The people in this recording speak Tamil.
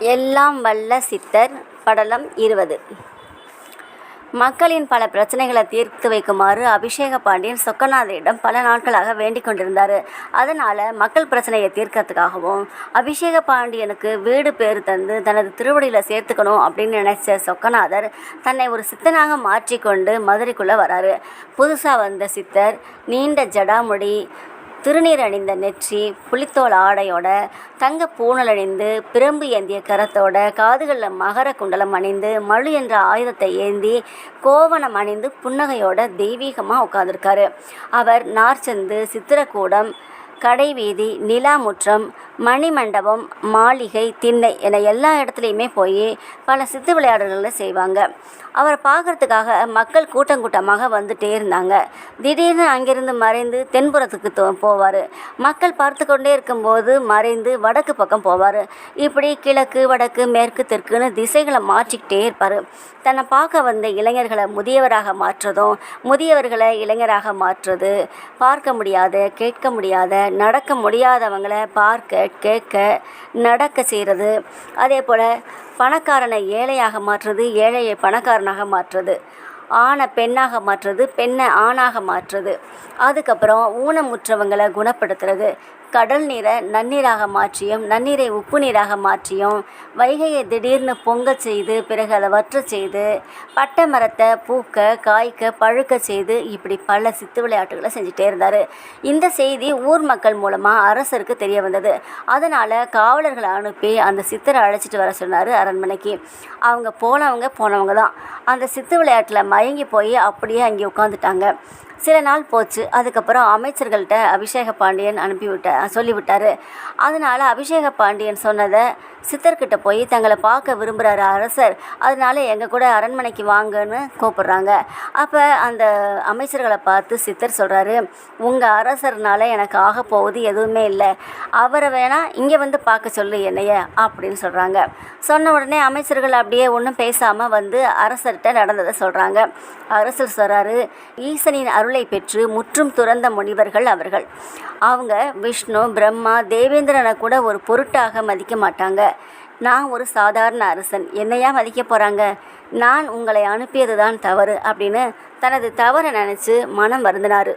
எல்லாம் வல்ல சித்தர் படலம் இருபது. மக்களின் பல பிரச்சனைகளை தீர்த்து வைக்குமாறு அபிஷேக பாண்டியன் சொக்கநாதரிடம் பல நாட்களாக வேண்டிக் கொண்டிருந்தார். அதனால் மக்கள் பிரச்சனையை தீர்க்கறதுக்காகவும் அபிஷேக பாண்டியனுக்கு வீடு பேர் தந்து தனது திருவடியில் சேர்த்துக்கணும் அப்படின்னு நினைச்ச சொக்கநாதர் தன்னை ஒரு சித்தனாக மாற்றிக்கொண்டு மதுரைக்குள்ளே வராரு. புதுசாக வந்த சித்தர் நீண்ட ஜடாமுடி திருநீர் அணிந்த நெற்றி புலித்தோல் ஆடையோட தங்க பூணல் அணிந்து பிரம்பு ஏந்திய கரத்தோட காதுகளில் மகர குண்டலம் அணிந்து மழு என்ற ஆயுதத்தை ஏந்தி கோவணம் அணிந்து புன்னகையோட தெய்வீகமாக உட்காந்துருக்காரு அவர் நார்ச்சந்து சித்திரக்கூடம் கடைவீதி நிலாமுற்றம் மணிமண்டபம் மாளிகை திண்ணை என எல்லா இடத்துலையுமே போய் பல சித்து விளையாடல்களை செய்வாங்க. அவரை பார்க்கறதுக்காக மக்கள் கூட்டம் கூட்டமாக வந்துட்டே இருந்தாங்க. திடீர்னு அங்கிருந்து மறைந்து தென்புறத்துக்கு தோ போவார். மக்கள் பார்த்து கொண்டே இருக்கும்போது மறைந்து வடக்கு பக்கம் போவார். இப்படி கிழக்கு வடக்கு மேற்கு தெற்குன்னு திசைகளை மாற்றிக்கிட்டே இருப்பார். தன்னை பார்க்க வந்த இளைஞர்களை முதியவராக மாற்றுறதும் முதியவர்களை இளைஞராக மாற்றுறது பார்க்க முடியாத கேட்க முடியாத நடக்க முடியாதவங்களை பார்க்க கேட்க நடக்க செய்கிறது. அதே போல் பணக்காரனை ஏழையாக மாற்றுறது ஏழையை பணக்காரனாக மாற்றுறது. ஆணை பெண்ணாக மாற்றுறது பெண்ணை ஆணாக மாற்றுறது. அதுக்கப்புறம் ஊனமுற்றவங்களை குணப்படுத்துறது. கடல் நீரை நன்னீராக மாற்றியும் நன்னீரை உப்பு நீராக மாற்றியும் வைகையை திடீர்னு பொங்க செய்து பிறகு அதை வற்ற செய்து பட்டை மரத்தை பூக்க காய்க்க பழுக்க செய்து இப்படி பல சித்து விளையாட்டுகளை செஞ்சுட்டே இருந்தார். இந்த செய்தி ஊர் மக்கள் மூலமாக அரசருக்கு தெரிய வந்தது. அதனால் காவலர்களை அனுப்பி அந்த சித்தரை அழைச்சிட்டு வர சொன்னார் அரண்மனைக்கு. அவங்க போனவங்க போனவங்க தான். அந்த சித்து விளையாட்டில் தயங்கி போய் அப்படியே அங்கே உட்காந்துட்டாங்க சில நாள் போச்சு. அதுக்கப்புறம் அமைச்சர்கள்ட்ட அபிஷேக பாண்டியன் அனுப்பிவிட்ட சொல்லிவிட்டார். அதனால் அபிஷேக பாண்டியன் சொன்னதை சித்தர்கிட்ட போய் தங்களை பார்க்க விரும்புகிறாரு அரசர். அதனால எங்கள் கூட அரண்மனைக்கு வாங்கன்னு கூப்பிட்றாங்க. அப்போ அந்த அமைச்சர்களை பார்த்து சித்தர் சொல்கிறாரு உங்கள் அரசர்னால எனக்கு ஆக போகுது எதுவுமே இல்லை. அவரை வேணால் இங்கே வந்து பார்க்க சொல்லு என்னைய அப்படின்னு சொல்கிறாங்க சொன்ன உடனே அமைச்சர்கள் அப்படியே ஒன்றும் பேசாமல் வந்து அரசர்கிட்ட நடந்ததை சொல்கிறாங்க அரசர் சொல்கிறாரு ஈசனின் அருளை பெற்று முற்றும் துறந்த முனிவர்கள் அவர்கள். அவங்க விஷ்ணு பிரம்மா தேவேந்திரனை கூட ஒரு பொருட்டாக மதிக்க மாட்டாங்க. நான் ஒரு சாதாரண அரசன். என்னையா மதிக்க போகிறாங்க நான் உங்களை அனுப்பியது தான் தவறு அப்படின்னு தனது தவறை நினச்சி மனம் வருந்தினார்.